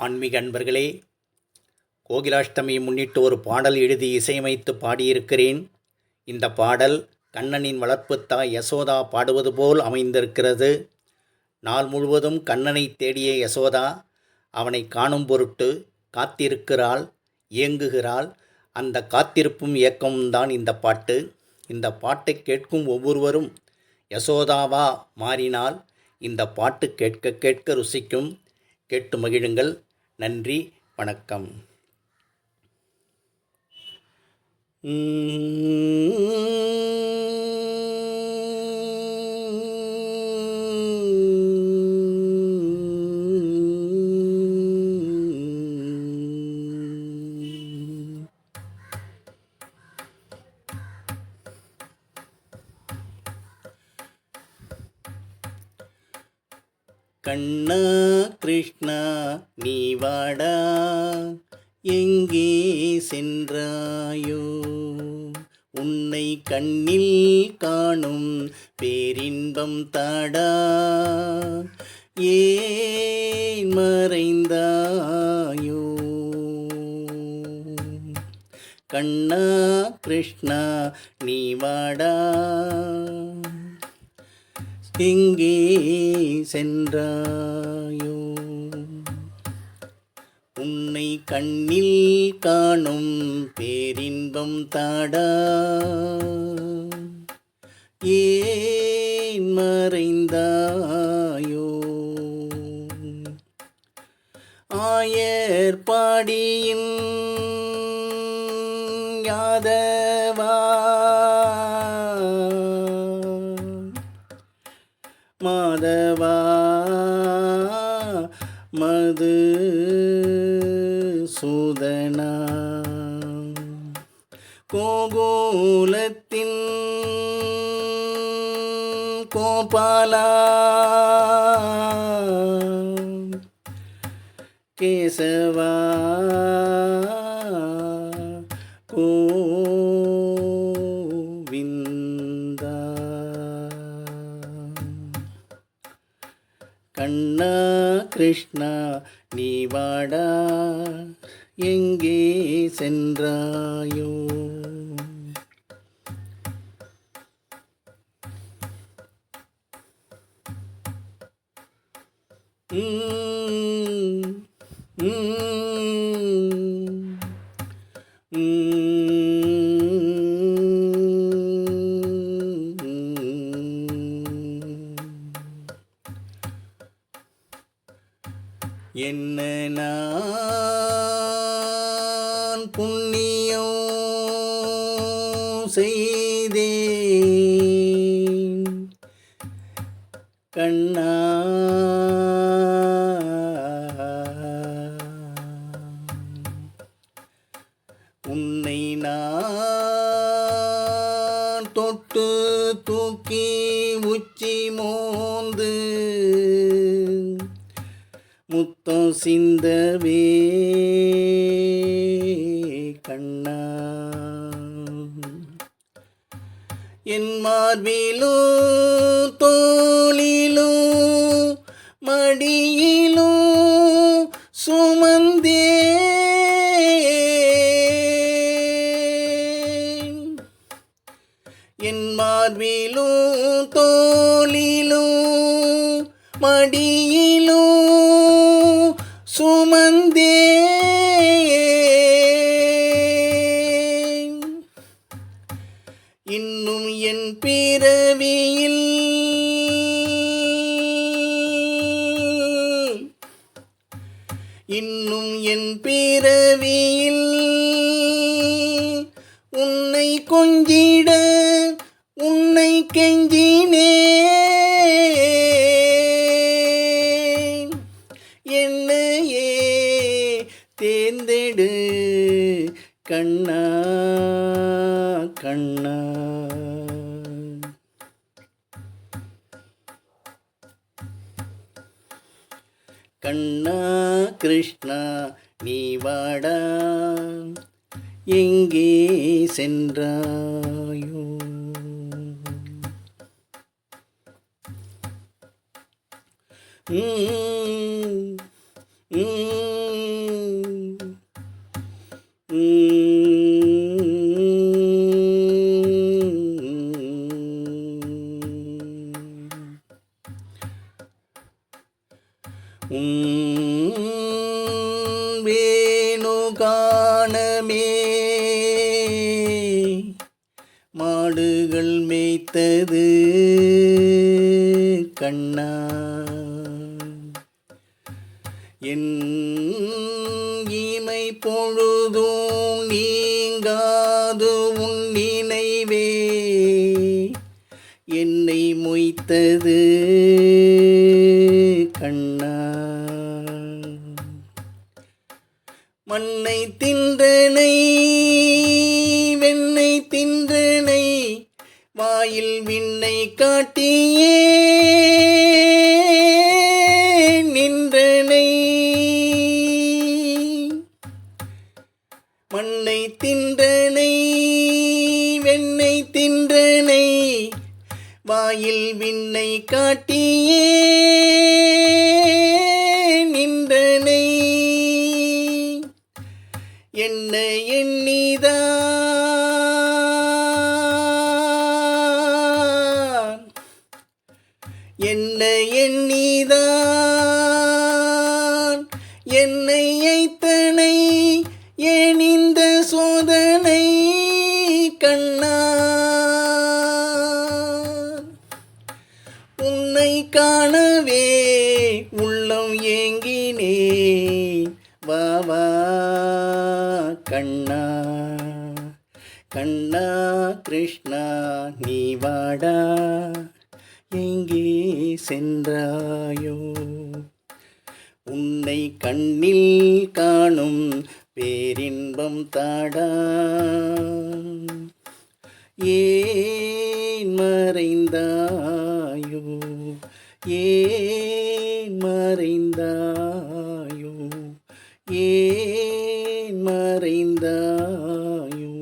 ஆன்மீக அன்பர்களே கோகிலாஷ்டமியை முன்னிட்டு ஒரு பாடல் எழுதி இசையமைத்து பாடியிருக்கிறேன். இந்த பாடல் கண்ணனின் வளர்ப்புத் தாய் யசோதா பாடுவது போல் அமைந்திருக்கிறது. நாள் முழுவதும் கண்ணனை தேடிய யசோதா அவனை காணும் பொருட்டு காத்திருக்கிறாள் இயங்குகிறாள். அந்த காத்திருப்பும் இயக்கமும் தான் இந்த பாட்டு. இந்த பாட்டை கேட்கும் ஒவ்வொருவரும் யசோதாவா மாறினால் இந்த பாட்டு கேட்க கேட்க ருசிக்கும். கேட்டு மகிழுங்கள். நன்றி வணக்கம். கண்ணா கிருஷ்ணா நீ வாடா எங்கே சென்றாயோ? உன்னை கண்ணில் காணும் பேரின்பம் தாடா ஏன் மறைந்தாயோ? கண்ணா கிருஷ்ணா நீ வாடா. எங்கே சென்றாயோ? உன்னை கண்ணில் காணும் பேரின்பம் தாடா. ஏன் மறை மாதவா மது சூதனா? கோகோலத்தின் கோபாலா? கண்ணா கிருஷ்ணா நீ வாடா எங்கே சென்றாயோ? ம், என்ன நான் புண்ணியம் செய்தே கண்ணா. உன்னை நான் தொட்டு தூக்கி சிந்தவே கண்ணா. என் மார்பிலும் தோளிலும் மடியிலும் சுமந்தே சுமந்தே இன்னும் என் பிறவியில் இன்னும் என் பிறவியில் உன்னை கொஞ்சிட உன்னை கெஞ்சினேன். கண்ணா கண்ணா. கண்ணா கிருஷ்ணா நீ வாடா. எங்கே சென்றாயோ. ம், ம், வேணு காணமே மாடுகள் மேய்த்தது கண்ணா. என் இமை பொழுதும் நீங்காது உன் நினைவே. என்னை மொய்த்தது கண்ணா. மண்ணை தின்றனை வெண்ணை தின்றனை வாயில் விண்ணை காட்டியே நின்றனை. மண்ணை தின்றனை வெண்ணை தின்றனை வாயில் விண்ணை காட்டியே என்ன எண்ணிதான். என்னை ஐத்தனை எணிந்த சோதனை கண்ணா உன்னை காணவே உள்ளம் ஏங்கினே. வாவா கண்ணா. கண்ணா கிருஷ்ணா நீ வாடா. எங்கே சென்றாயோ? உன்னை கண்ணில் காணும் பேரின்பம் தாடா. ஏன் மறைந்தாயோ? ஏன் மறைந்தாயோ? ஏன் மறைந்தாயோ?